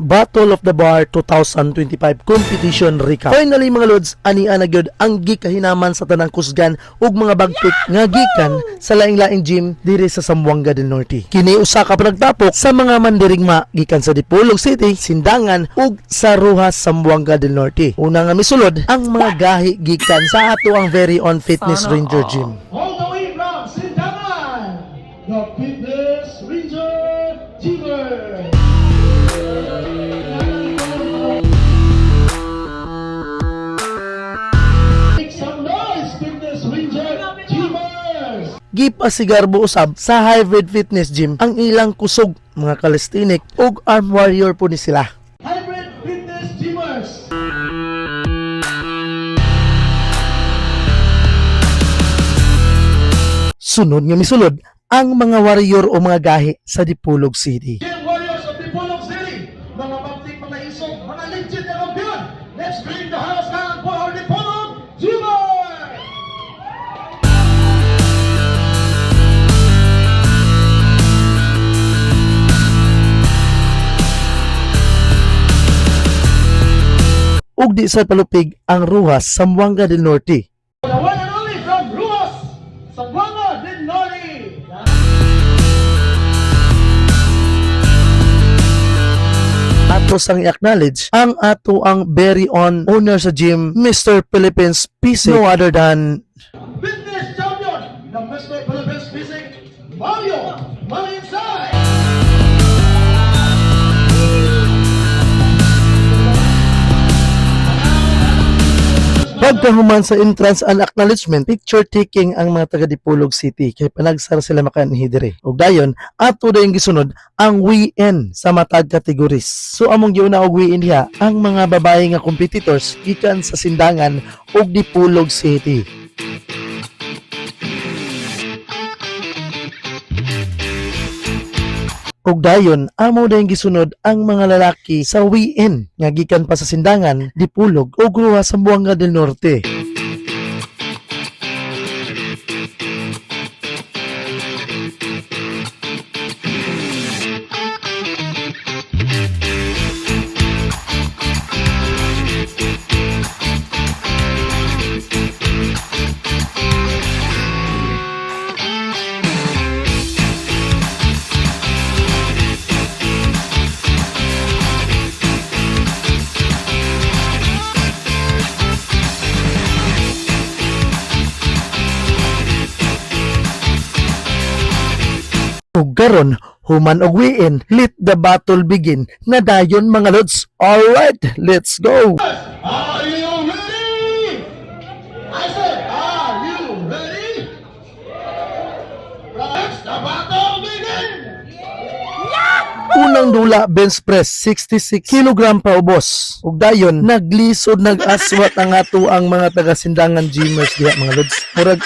Battle of the Bar 2025 Competition Recap. Finally mga lods, ani ana gyud ang gikahinaman sa tanang kusgan ug mga bagpik nga gikan sa laing-laing gym diri sa Zamboanga del Norte. Kini usa ka panagtapok sa mga mandirigma gikan sa Dipolog City, Sindangan ug sa Rojas, Zamboanga del Norte. Una nga misulod ang mga gahi gikan sa ato ang very own Fitness Ranger Gym. all the way from Sindaman, the Fitness Ranger Teamer. Gipasigarbo usab sa Hybrid Fitness Gym ang ilang kusog mga calisthenic ug arm warrior po ni sila. Hybrid Fitness Teamers! Sunod nga misulod ang mga warrior o mga gahi sa Dipolog City. Ug di sa palupig ang Ruhas, Zamboanga del Norte. The one and only from Ruas, Zamboanga del Norte. Ato sang i-acknowledge ang ato ang very own owner sa gym, Mr. Philippines PC, no other than Fitness champion, the Mr. Philippines Physique, Mario Pagkahuman sa entrance and acknowledgement, picture taking ang mga taga Dipolog City kay panagsar sila makanhi dire. Ug dayon, ato dayon gisunod ang weigh-in sa matag categories. So among giuna og weigh-in diha ang mga babae nga competitors gikan sa Sindangan ug Dipolog City. Ug dayon amo dayon gisunod ang mga lalaki sa weigh-in nga gikan pa sa Sindangan, Dipulog ug Ruha sa Buanga del Norte. Ug karon human og weigh-in, let the battle begin. Na dayon mga lods. Alright, let's go. Are Unang dula bench press 66 kg pa ubos. Ug dayon naglisod nag-aswat ang ato ang mga taga Sindangan gymmers diha mga lods. Murag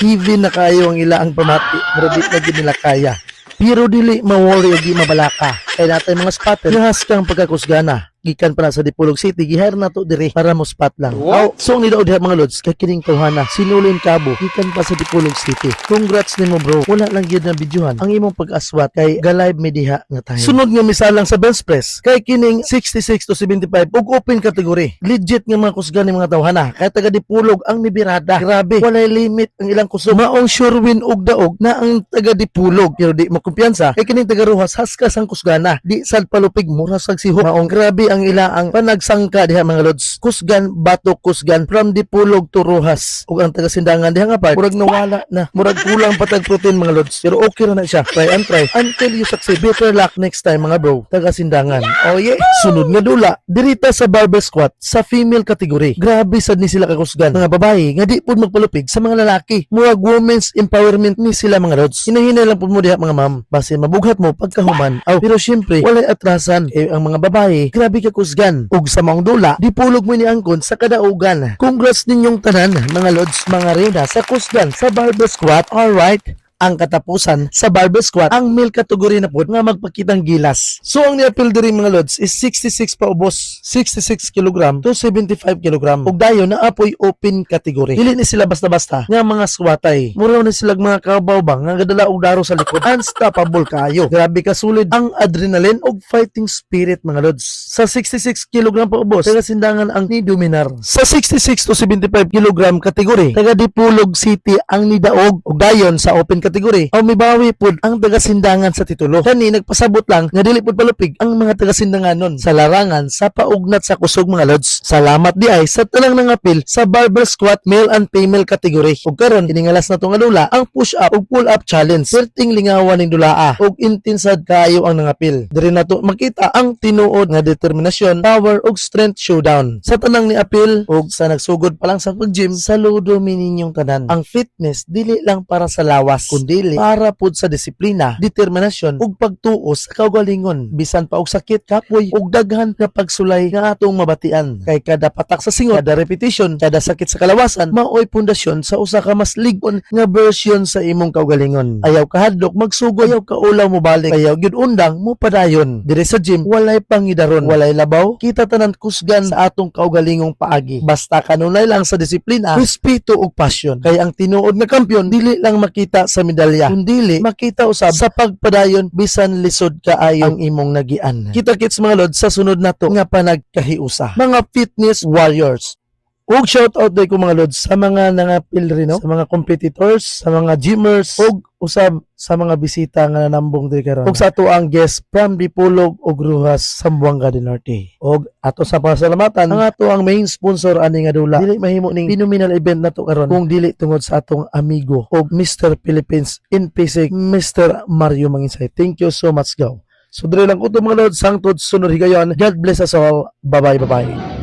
heavy na kayo ang ila ang pamati. Murag di na nila kaya. Pero dili ma-worry di mabalaka. Kaya natay mga spotter, nahas kang pagkakusgana. Gikan pa na sa Dipolog City, gihire na to dire para mo spot lang. Aw, so ang nidaod diha mga lods, kay kining tawhana, sinulin kabo, gikan pa sa Dipolog City. Congrats nimo bro. Wala lang gyud na videohan. Ang imong pag-aswat kay galive mi diha nga time. Sunod nga misalang sa bench press, kay kining 66 to 75 ug open category. Legit nga mga kusgan ni mga tawhana. Kay taga Dipolog ang mibirada. Grabe, walay limit ang ilang kusog. Maong sure win ug daog na ang taga Dipolog pero di makumpiyansa kay kining taga Rojas haskas ang kusgana. Di sad palupig mura sag sihok. Maong grabe ang ila ang panagsangka diha mga lods. Kusgan batok kusgan from Dipolog to Rojas. Ug ang taga Sindangan diha nga part murag nawala na. Murag kulang patag protein mga lods. Pero okay ra na siya. Try and try until you succeed. Better luck next time mga bro. Taga Sindangan. Oh yeah. Sunod nga dula, dirita sa barbell squat sa female category. Grabe sad ni sila kakusgan. Mga babae nga di pud magpalupig sa mga lalaki. Murag women's empowerment ni sila mga lods. Hinahina lang pud mo diha mga ma'am. Base mabughat mo pagkahuman. Aw, pero syempre walay atrasan. Eh, ang mga babae, grabe ka kusgan. Ug sa maong dula, dipulog mo ni angkon sa kadaugan. Congrats ninyong tanan, mga lods, mga reyna sa kusgan sa barbell squat. Alright. Ang katapusan sa barbell squat ang male category na pod nga magpakitang gilas. So ang niapil diri mga lods is 66 pa ubos, 66 kg to 75 kg. Ug dayon na apoy open category. Dili ni sila basta-basta nga mga squatay. Mura na sila mga kabaw ba nga gadala og daro sa likod. Unstoppable kayo. Grabe ka sulid ang adrenaline ug fighting spirit mga lods. Sa 66 kg pa ubos, taga sindangan ang ni Dominar. Sa 66 to 75 kg kategory, taga Dipulog City ang nidaog ug dayon sa open category. O mibawi pud ang taga sindangan sa titulo. Kani nagpasabot lang nga dili pud palupig ang mga taga sindanganon sa larangan sa paugnat sa kusog mga lods. Salamat di ay sa talang nangapil sa barbell squat male and female category. Ug karon kiningalas na tong adula ang push up ug pull up challenge. Perting lingawan ning dulaa ug intensad kayo ang nangapil. Diri nato makita ang tinuod nga determinasyon, power ug strength showdown. Sa tanang ni apil ug sa nagsugod pa lang sa pag-gym, saludo mi ninyong tanan. Ang fitness dili lang para sa lawas, kundi para pud sa disiplina, determinasyon ug pagtuo sa kaugalingon. Bisan pa og sakit kapoy ug daghan nga pagsulay nga atong mabatian. Kay kada patak sa singot, kada repetition, kada sakit sa kalawasan, maoy pundasyon sa usa ka mas ligon nga version sa imong kaugalingon. Ayaw ka hadlok, magsugo, ayaw ka ulaw mo balik, ayaw gyud undang mo padayon. Dire sa gym, walay pangidaron, walay labaw, kita tanan kusgan sa atong kaugalingong paagi. Basta kanunay lang sa disiplina, respeto ug passion. Kay ang tinuod nga kampiyon dili lang makita sa medalya, kundi makita usab sa pagpadayon bisan lisod kaayo ang imong nagian. Kita kits mga lod sa sunod nato nga panagkahiusa. Mga fitness warriors. Ug shout out day ko mga lods sa mga nangapil rin no? sa mga competitors, sa mga gymmers, ug usab sa mga bisita nga nanambong diri karon. Ug sa ato ang guest from Dipolog ug Ruhas Sambuanga del Norte. Ug ato sa pasalamatan ang ato ang main sponsor ani nga dula. Dili mahimo ning phenomenal event nato karon kung dili tungod sa atong amigo ug Mr. Philippines in Pasig, Mr. Mario Manginsay. Thank you so much go. So diri lang ko to mga lods, sangtod sunod higayon. God bless us all. Bye-bye, bye-bye.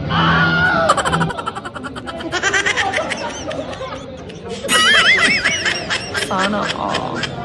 Sana all.